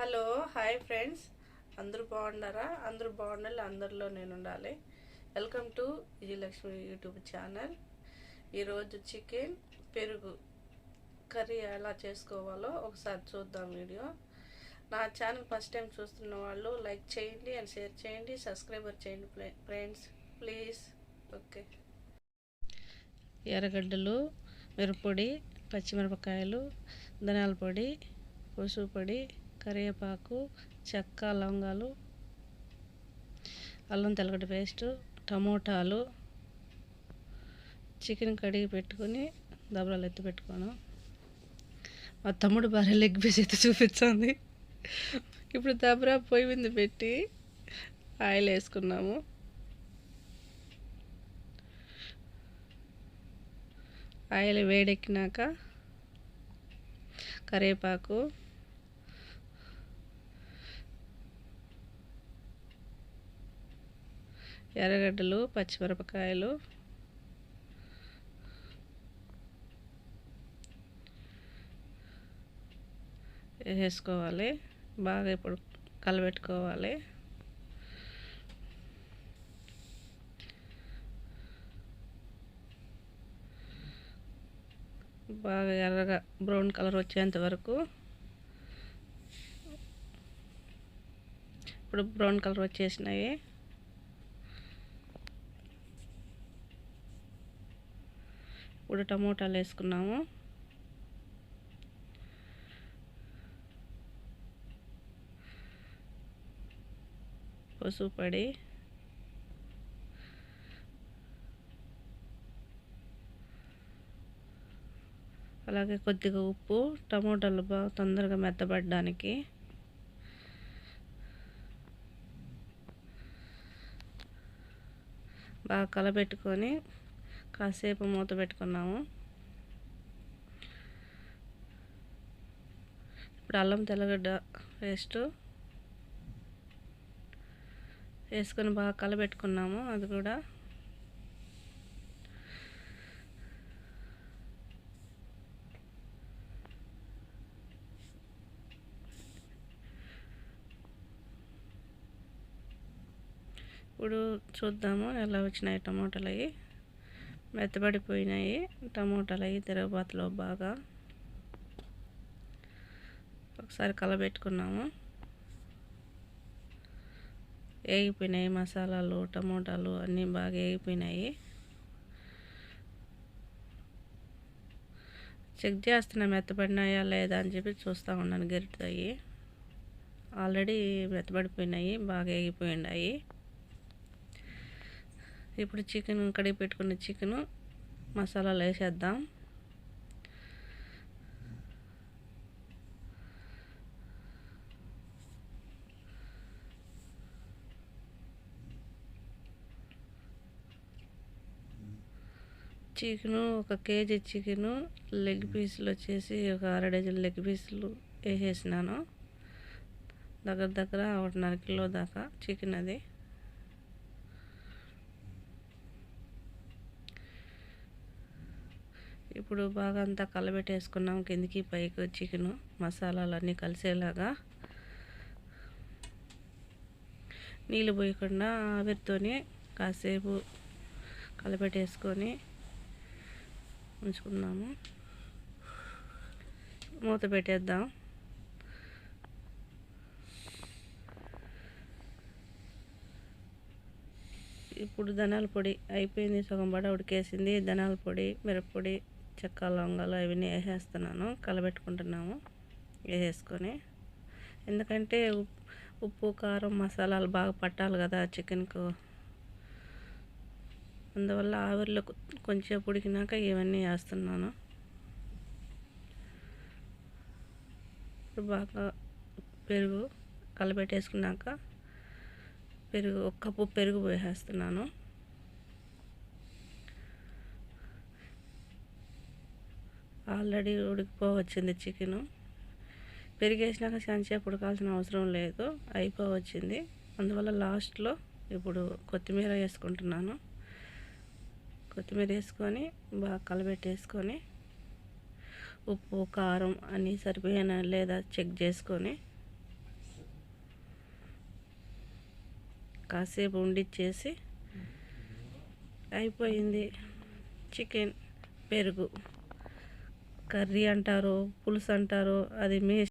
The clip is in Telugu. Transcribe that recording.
Hello hi friends. అందరూ బాగున్నారా? అందరూ బాగుండాలి అందరిలో నేను ఉండాలి. Welcome to Vijayalakshmi YouTube channel. ఈరోజు చికెన్ పెరుగు కర్రీ ఎలా చేసుకోవాలో ఒకసారి చూద్దాం వీడియో. నా ఛానల్ ఫస్ట్ టైం చూస్తున్న వాళ్ళు లైక్ చేయండి అండ్ షేర్ చేయండి సబ్స్క్రైబర్ చేయండి ఫ్రెండ్స్ ప్లీజ్. ఓకే. ఎర్రగడ్డలు మిరపొడి పచ్చిమిరపకాయలు ధనాల పొడి పసుపు పొడి కరివేపాకు చెక్క లవంగాలు అల్లం తెల్లగడ్డ పేస్ట్ టమోటాలు చికెన్ కడిగి పెట్టుకొని దబరాలు ఎత్తి పెట్టుకోను. మా తమ్ముడు భార్య లెగ్ పీస్ అయితే చూపించింది. ఇప్పుడు దబరా పొయ్యి మీద పెట్టి ఆయిల్ వేసుకున్నాము. ఆయిల్ వేడెక్కినాక కరివేపాకు ఎర్రగడ్డలు పచ్చిమిరపకాయలు. వేసుకోవాలి. బాగా ఇప్పుడు కలబెట్టుకోవాలి. బాగా ఎర్రగా బ్రౌన్ కలర్ వచ్చేంత వరకు ఇప్పుడు బ్రౌన్ కలర్ వచ్చేసినాయి. ఇప్పుడు టమోటాలు వేసుకున్నాము. పసుపు అలాగే కొద్దిగా ఉప్పు టమోటాలు బాగా తొందరగా మెత్తబడడానికి. బాగా కలబెట్టుకొని కాసేపు మూత పెట్టుకున్నాము. ఇప్పుడు అల్లం తెల్లగడ్డ పేస్ట్ వేసుకొని బాగా కలబెట్టుకున్నాము అది కూడా. ఇప్పుడు చూద్దాము ఎలా వచ్చినాయి టమాటాలు అవి మెత్తబడిపోయినాయి. టమోటాలు అవి తిరగబాతలో బాగా ఒకసారి కలబెట్టుకున్నాము. వేగిపోయినాయి మసాలాలు టమోటాలు అన్నీ బాగా వేగిపోయినాయి చెక్ చేస్తున్నా మెత్తబడినాయా లేదా అని చెప్పి చూస్తూ ఉన్నాను గరిటెయ్యి ఆల్రెడీ మెత్తబడిపోయినాయి బాగా వేగిపోయినాయి ఇప్పుడు చికెన్ కడిగి పెట్టుకున్న చికెను మసాలాలు వేసేద్దాం. చికెను ఒక కేజీ చికెను లెగ్ పీసులు వచ్చేసి ఒక అర డజన్ లెగ్ పీసులు వేసేసినాను. దగ్గర దగ్గర ఒకటిన్నర కిలో దాకా చికెన్ అది. ఇప్పుడు బాగా అంతా కలబెట్టేసుకున్నాం. కిందికి పైకి చికెను మసాలాలు అన్నీ కలిసేలాగా నీళ్ళు పోయకుండా ఆవిరితోనే కాసేపు కలబెట్టేసుకొని ఉంచుకున్నాము మూత పెట్టేద్దాం. ఇప్పుడు ధనాల పొడి అయిపోయింది. సగం పడ ఉడికేసింది. ధనాల పొడి మిరప్పొడి చెక్క లవంగాలు అవన్నీ వేసేస్తున్నాను. కలబెట్టుకుంటున్నాము. వేసేసుకొని. ఎందుకంటే ఉప్పు కారం మసాలాలు బాగా పట్టాలి కదా చికెన్కు. అందువల్ల ఆవిరిలో కొంచెం ఉడికినాక ఇవన్నీ వేస్తున్నాను. ఇప్పుడు బాగా పెరుగు కలబెట్టేసుకున్నాక పెరుగు ఒక కప్పు పెరుగు పోసేస్తున్నాను ఆల్రెడీ ఉడికిపోవచ్చింది చికెను. పెరిగేసినాక సంచేపు ఉడకాల్సిన అవసరం లేదు అయిపోవచ్చింది. అందువల్ల లాస్ట్లో ఇప్పుడు కొత్తిమీర వేసుకుంటున్నాను. కొత్తిమీర వేసుకొని బాగా కలబెట్టేసుకొని ఉప్పు కారం అన్నీ సరిపోయినా లేదా చెక్ చేసుకొని కాసేపు ఉండిచ్చేసి అయిపోయింది చికెన్ పెరుగు. కర్రీ అంటారు పులుసు అంటారు అది మీ